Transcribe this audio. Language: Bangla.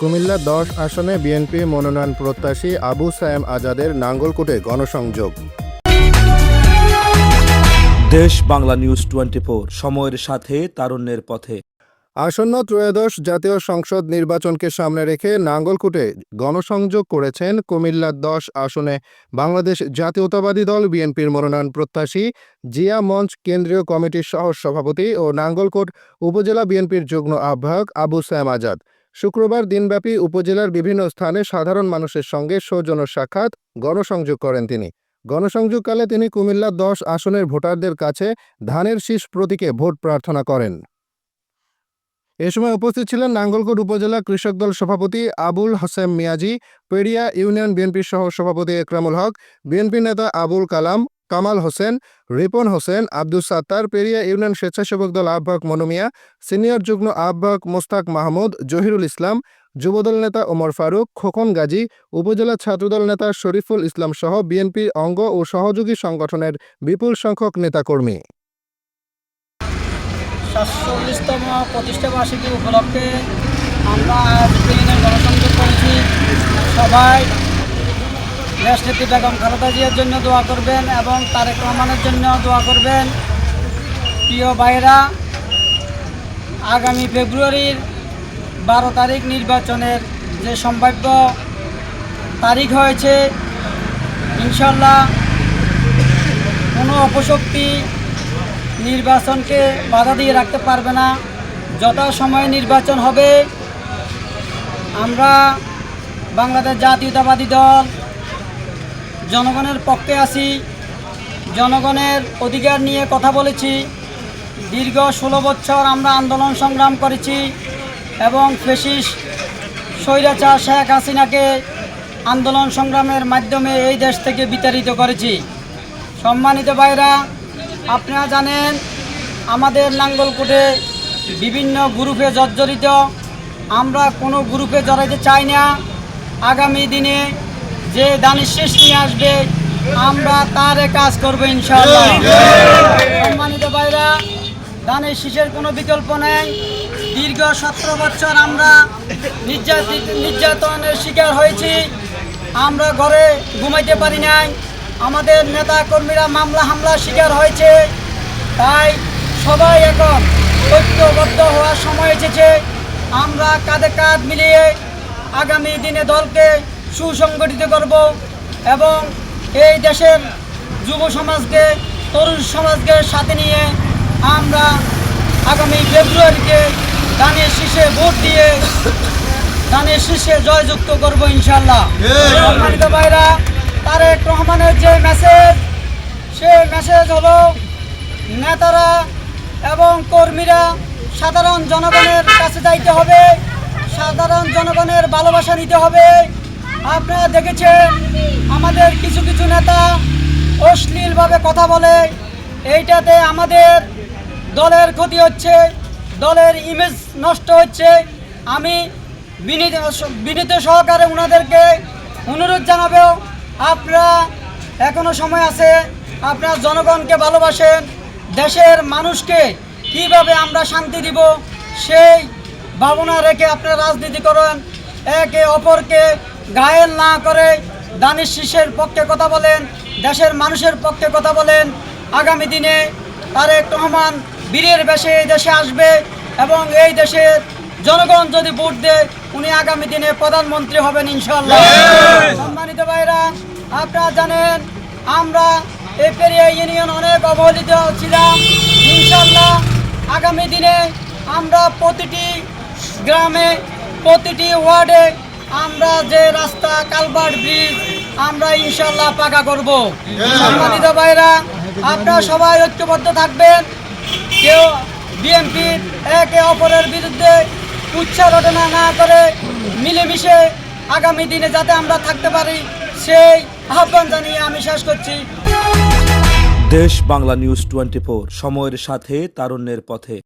কুমিল্লা দশ আসনে বিএনপি মনোনয়ন প্রত্যাশী আবু সায়েম আজাদের নাঙ্গলকোটে গণসংযোগ। দেশ বাংলা নিউজ টোয়েন্টি সময়ের সাথে তারুণ্যের পথে। আসন্ন ত্রয়োদশ জাতীয় সংসদ নির্বাচনকে সামনে রেখে নাঙ্গলকোটে গণসংযোগ করেছেন কুমিল্লার দশ আসনে বাংলাদেশ জাতীয়তাবাদী দল বিএনপির মনোনয়ন প্রত্যাশী জিয়া মঞ্চ কেন্দ্রীয় কমিটির সহ সভাপতি ও নাঙ্গলকোট উপজেলা বিএনপির যুগ্ম আহ্বায়ক আবু সায়েম আজাদ। শুক্রবার দিনব্যাপী উপজেলার বিভিন্ন স্থানে সাধারণ মানুষের সঙ্গে সৌজন্য সাক্ষাৎ গণসংযোগ করেন তিনি। গণসংযোগকালে তিনি কুমিল্লার দশ আসনের ভোটারদের কাছে ধানের শীষ প্রতীকে ভোট প্রার্থনা করেন। এ সময় উপস্থিত ছিলেন নাঙ্গলকোট উপজেলা কৃষক দল সভাপতি আবুল হাসেম মিয়াজি, পেরিয়া ইউনিয়ন বিএনপির সহ সভাপতি একরামুল হক, বিএনপি নেতা আবুল কালাম কামাল হোসেন, রিপন হোসেন আব্দুল সাত্তার, পেরিয়া ইউনিয়ন স্বেচ্ছাসেবক দল আহ্বায়ক মনুমিয়া সিনিয়র যুগ্ম আহ্বায়ক মোস্তাক মাহমুদ, জহিরুল ইসলাম, যুবদল নেতা ওমর ফারুক, খোকন গাজী, উপজেলা ছাত্রদল নেতা শরীফুল ইসলাম সহ বিএনপির অঙ্গ ও সহযোগী সংগঠনের বিপুল সংখ্যক নেতাকর্মী। সাতচল্লিশতম প্রতিষ্ঠা বার্ষিকী উপলক্ষে আমরা করেছি। সবাই দেশনেত্রী বেগম খালেদা জিয়ার জন্য দোয়া করবেন এবং তারেক রহমানের জন্য দোয়া করবেন। প্রিয় ভাইরা আগামী ফেব্রুয়ারির বারো তারিখ নির্বাচনের যে সম্ভাব্য তারিখ হয়েছে ইনশাল্লাহ কোনো অপশক্তি নির্বাচনকে বাধা দিয়ে রাখতে পারবে না। যথা সময়ে নির্বাচন হবে। আমরা বাংলাদেশ জাতীয়তাবাদী দল জনগণের পক্ষে আছি। জনগণের অধিকার নিয়ে কথা বলেছি। দীর্ঘ ষোলো বছর আমরা আন্দোলন সংগ্রাম করেছি এবং ফেসিস স্বৈরাচার শেখ হাসিনাকে আন্দোলন সংগ্রামের মাধ্যমে এই দেশ থেকে বিতাড়িত করেছি। সম্মানিত ভাইরা, আপনারা জানেন আমাদের নাঙ্গলকোটে বিভিন্ন গ্রুপে জর্জরিত। আমরা কোনো গ্রুপে জড়াইতে চাই না। আগামী দিনে যে দানের শেষ নিয়ে আসবে, আমরা তারে কাজ করব ইনশাআল্লাহ। সম্মানিত ভাইরা, দানের শীষের কোনো বিকল্প নেই। দীর্ঘ সতেরো বছর আমরা নির্যাতিত নির্যাতনের শিকার হয়েছি। আমরা ঘরে ঘুমাইতে পারি নাই। আমাদের নেতা কর্মীরা মামলা হামলার শিকার হয়েছে। তাই সবাই এখন ঐক্যবদ্ধ হওয়ার সময় এসেছে। আমরা কাঁধে কাঁধ মিলিয়ে আগামী দিনে দলকে সুসংগঠিত করব এবং এই দেশের যুব সমাজকে তরুণ সমাজকে সাথে নিয়ে আমরা আগামী ফেব্রুয়ারিতে ধানের শীষে ভোট দিয়ে ধানের শীষে জয়যুক্ত করব ইনশাল্লাহ সম্মানিত ভাইরা তারেক রহমানের যে মেসেজ সে মেসেজ হলো নেতারা এবং কর্মীরা সাধারণ জনগণের কাছে যাইতে হবে সাধারণ জনগণের ভালোবাসা নিতে হবে আপনারা দেখেছেন আমাদের কিছু কিছু নেতা অশ্লীলভাবে কথা বলে। এইটাতে আমাদের দলের ক্ষতি হচ্ছে, দলের ইমেজ নষ্ট হচ্ছে। আমি বিনীত বিনীত সহকারে ওনাদেরকে অনুরোধ জানাব, আপনারা এখনও সময় আছে, আপনারা জনগণকে ভালোবাসেন, দেশের মানুষকে কীভাবে আমরা শান্তি দিব সেই ভাবনা রেখে আপনারা রাজনীতি করেন, একে অপরকে গায়েল না করে দানিশ শীষের পক্ষে কথা বলেন দেশের মানুষের পক্ষে কথা বলেন। আগামী দিনে তারেক রহমান বীরের বেশে এই দেশে আসবে এবং এই দেশের জনগণ যদি ভোট দেয় উনি আগামী দিনে প্রধানমন্ত্রী হবেন ইনশাল্লাহ সম্মানিত ভাইরা আপনারা জানেন আমরা এই পেরিয়া ইউনিয়ন অনেক অবহেলিত ছিলাম। ইনশাল্লাহ আগামী দিনে আমরা প্রতিটি গ্রামে প্রতিটি ওয়ার্ডে আমরা যে রাস্তা কালভার্ট ব্রিজ, আমরা ইনশাল্লাহ পাকা করব। সম্মানিত ভাইরা আপনারা সবাই ঐক্যবদ্ধ থাকবেন। কেউ বিএনপির একে অপরের বিরুদ্ধে উচ্চারণা না করে মিলেমিশে আগামী দিনে যাতে আমরা থাকতে পারি, সেই আহ্বান জানিয়ে আমি শেষ করছি। দেশ বাংলা নিউজ টোয়েন্টি সময়ের সাথে তারুণ্যের পথে।